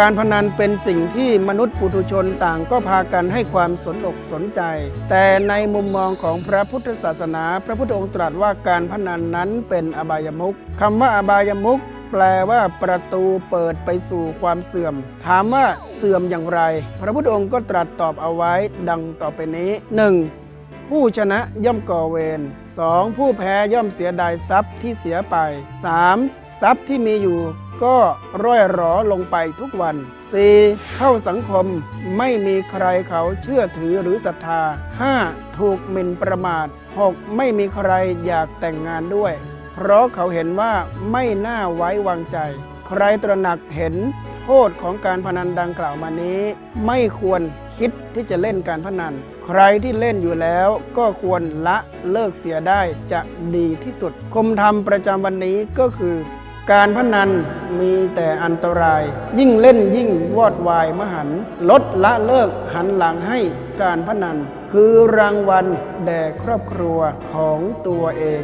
การพนันเป็นสิ่งที่มนุษย์ปุถุชนต่างก็พากันให้ความสนอกสนใจ แต่ในมุมมองของพระพุทธศาสนา พระพุทธองค์ตรัสว่าการพนันนั้นเป็นอบายมุขคำว่าอบายมุขแปลว่าประตูเปิดไปสู่ความเสื่อม ถามว่าเสื่อมอย่างไร พระพุทธองค์ก็ตรัสตอบเอาไว้ดังต่อไปนี้ 1. ผู้ชนะย่อมก่อเวร 2. ผู้แพ้ย่อมเสียดายทรัพย์ที่เสียไป 3. ทรัพย์ที่มีอยู่ ก็ร่อยหรอลงไปทุกวัน 4. เข้าสังคมไม่มีใครเขาเชื่อถือหรือศรัทธา 5. ถูกหมิ่นประมาท 6. ไม่มีใครอยากแต่งงานด้วย เพราะเขาเห็นว่าไม่น่าไว้วางใจ ใครตระหนักเห็นโทษของการพนันดังกล่าวมานี้ ไม่ควรคิดที่จะเล่นการพนัน ใครที่เล่นอยู่แล้วก็ควรละเลิกเสียได้จะดีที่สุด คมธรรมประจำวันนี้ก็คือ การพนันมีแต่อันตราย ยิ่งเล่นยิ่งวอดวายมหันต์ลดละเลิกหันหลังให้การพนัน คือรางวัลแด่ครอบครัวของตัวเอง